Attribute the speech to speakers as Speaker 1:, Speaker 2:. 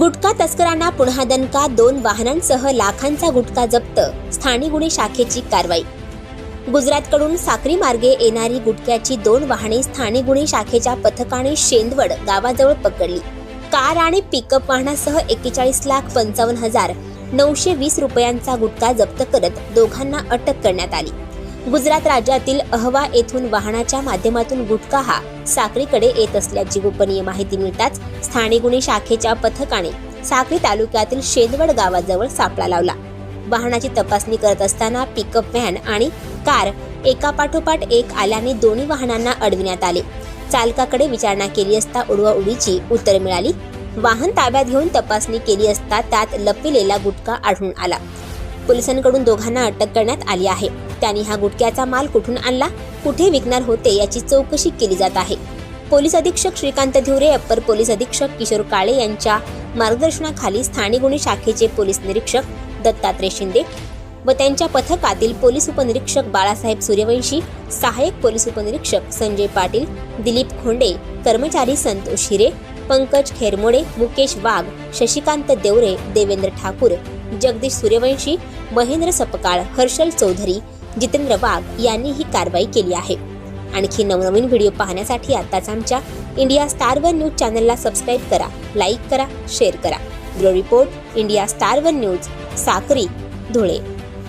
Speaker 1: गुटखा तस्करांना पुन्हा दणका दोन वाहनांसह लाखांचा गुटखा जप्त. स्थानिक गुन्हे शाखेची कारवाई. गुजरातकडून साक्री मार्गे येणारी गुटख्याची दोन वाहने स्थानिक गुन्हे शाखेच्या पथकाने शेंदवड गावाजवळ पकडली. कार आणि पिकअप वाहनासह एक्केचाळीस लाख पंचावन्न हजार नऊशे वीस रुपयांचा गुटखा जप्त करत दोघांना अटक करण्यात आली. गुजरात राज्यातील अहवा येथून वाहनाच्या माध्यमातून गुटखा हा साक्रीकडे येत असल्याची गोपनीय माहिती मिळताच स्थानिक गुन्हे शाखेच्या पथकाने साक्री तालुक्यातील शेंदवड गावाजवळ सापळा लावला. वाहनाची तपासणी करत असताना पिकअप व्हॅन आणि कार एकापाठोपाठ एक आल्याने दोन्ही वाहनांना अडविण्यात आले. चालकाकडे विचारणा केली असता उडवाउडीची उत्तर मिळाली. वाहन ताब्यात घेऊन तपासणी केली असता त्यात लपविलेला गुटखा आढळून आला. पोलिसांकडून दोघांना अटक करण्यात आली आहे. त्यांनी हा गुटख्याचा माल कुठून आणला कुठे विकणार होते याची चौकशी केली जात आहे. पोलीस अधीक्षक श्रीकांत धिवरे अप्पर पोलीस अधीक्षक किशोर काळे यांच्या मार्गदर्शनाखाली स्थानिक गुन्हे शाखेचे पोलीस निरीक्षक दत्तात्रय शिंदे व त्यांच्या पथकातील पोलीस उपनिरीक्षक बाळासाहेब सूर्यवंशी सहाय्यक पोलीस उपनिरीक्षक संजय पाटील दिलीप खोंडे कर्मचारी संतोष हिरे पंकज खेरमोडे मुकेश वाघ शशिकांत देवरे देवेंद्र ठाकूर जगदीश सूर्यवंशी महेंद्र सपकाळ हर्षल चौधरी जितेंद्र वाघ यांनी ही कारवाई केली आहे. आणखी नवनवीन व्हिडिओ पाहण्यासाठी आताच आमच्या इंडिया स्टार वन न्यूज चॅनलला सबस्क्राईब करा लाईक करा शेअर करा. Bureau report India star one news Sakri Dhule.